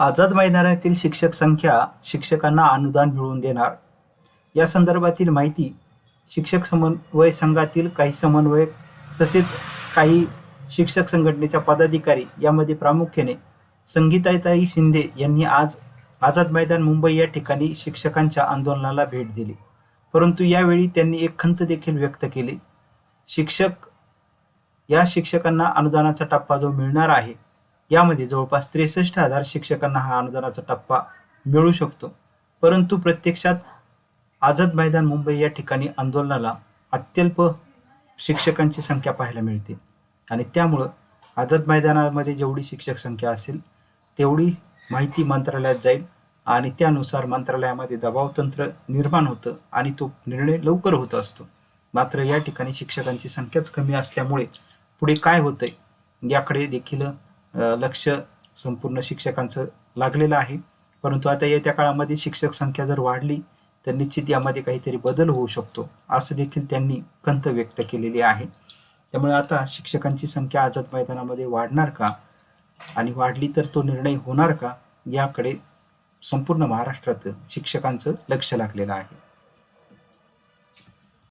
आझाद मैदानातील शिक्षक संख्या शिक्षकांना अनुदान मिळवून देणार. या संदर्भातील माहिती शिक्षक समन्वय संघातील काही समन्वयक तसेच काही शिक्षक संघटनेच्या पदाधिकारी यामध्ये प्रामुख्याने संगीताताई शिंदे यांनी आज आझाद मैदान मुंबई या ठिकाणी शिक्षकांच्या आंदोलनाला भेट दिली. परंतु यावेळी त्यांनी एक खंत देखील व्यक्त केली. शिक्षक या शिक्षकांना अनुदानाचा टप्पा जो मिळणार आहे यामध्ये जवळपास त्रेसष्ट हजार शिक्षकांना हा अनुदानाचा टप्पा मिळू शकतो. परंतु प्रत्यक्षात आझाद मैदान मुंबई या ठिकाणी आंदोलनाला अत्यल्प शिक्षकांची संख्या पाहायला मिळते. आणि त्यामुळं आझाद मैदानामध्ये जेवढी शिक्षक संख्या असेल तेवढी माहिती मंत्रालयात जाईल आणि त्यानुसार मंत्रालयामध्ये दबाव तंत्र निर्माण होतं आणि तो निर्णय लवकर होत असतो. मात्र या ठिकाणी शिक्षकांची संख्याच कमी असल्यामुळे पुढे काय होतंय याकडे देखील लक्ष संपूर्ण शिक्षकांचं लागलेलं आहे. परंतु आता येत्या काळामध्ये शिक्षक संख्या जर वाढली तर निश्चित यामध्ये काहीतरी बदल होऊ शकतो असं देखील त्यांनी खंत व्यक्त केलेली आहे. त्यामुळे आता शिक्षकांची संख्या आझाद मैदानामध्ये वाढणार का आणि वाढली तर तो निर्णय होणार का याकडे संपूर्ण महाराष्ट्रात शिक्षकांचं लक्ष लागलेलं आहे.